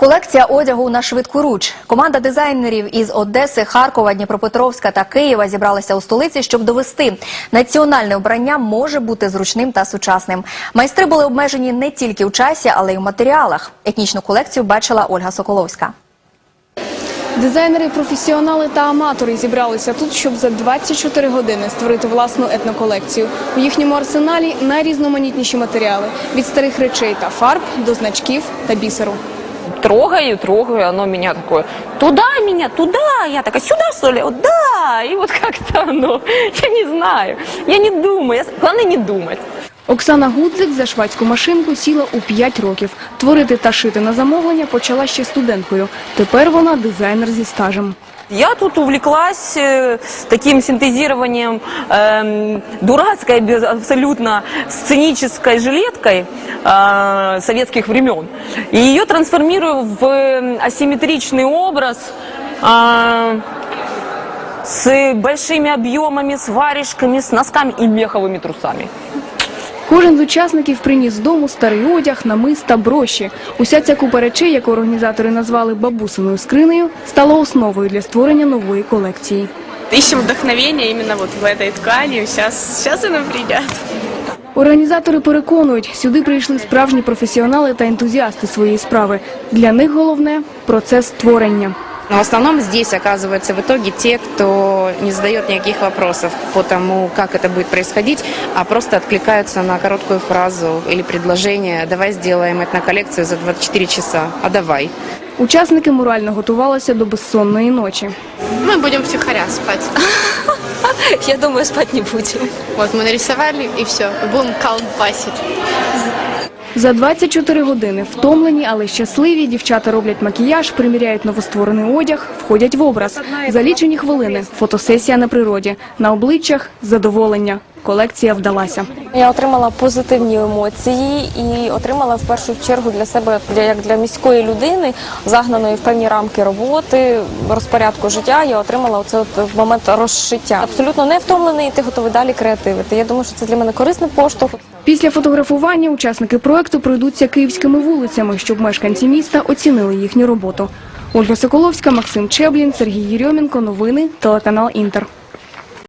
Колекція одягу на швидку руч. Команда дизайнерів із Одеси, Харкова, Дніпропетровська та Києва зібралися у столиці, щоб довести національне обрання може бути зручним та сучасним. Майстри були обмежені не тільки у часі, але й у матеріалах. Етнічну колекцію бачила Ольга Соколовська. Дизайнери, професіонали та аматори зібралися тут, щоб за 24 години створити власну етноколекцію. У їхньому арсеналі найрізноманітніші матеріали від старих речей та фарб до значків та бісеру. Трогаю, трогаю, оно меня такое, туда меня, туда, я такая, сюда что ли, вот да, и вот как-то оно, я не знаю, я не думаю, я, главное не думать. Оксана Гудзик за швадську машинку сіла у 5 років. Творити та шити на замовлення почала ще студенткою. Тепер вона дизайнер зі стажем. Я тут увлеклась э, таким синтезированием эм, дурацкой, без, абсолютно сценической жилеткой э, советских времен. И ее трансформирую в э, асимметричный образ э, с большими объемами, с варежками, с носками и меховыми трусами. Кожен з учасників приніс з дому старий одяг, намис та броші. Уся ця купа речей, яку організатори назвали бабусиною скринею, стала основою для створення нової колекції. ищем вдохновение именно вот в этой ткани. Сейчас, сейчас оно. Організатори переконують, сюди прийшли справжні професіонали та ентузіасти своєї справи. Для них головне процес створення. Но в основном здесь оказываются в итоге те, кто не задает никаких вопросов по тому, как это будет происходить, а просто откликаются на короткую фразу или предложение «давай сделаем этноколлекцию за 24 часа, а давай». Учасники морально готувалися до безсонної ночі. Мы будем втихаря спать. Я думаю, спать не будем. Вот мы нарисовали и все. Будем колбасить. За 24 години втомлені, але щасливі дівчата роблять макіяж, приміряють новостворений одяг, входять в образ. За лічені хвилини фотосесія на природі. На обличчях задоволення. Колекція вдалася. Я отримала позитивні емоції і отримала в першу чергу для себе, як для міської людини, загнаної в певні рамки роботи, розпорядку життя. Я отримала оце от момент розшиття. Абсолютно не втомлений, і ти готовий далі креативити. Я думаю, що це для мене корисний поштовх. Після фотографування учасники проекту пройдуться київськими вулицями, щоб мешканці міста оцінили їхню роботу. Ольга Соколовська, Максим Чеблін, Сергій Єрьомінко. Новини, телеканал Інтер.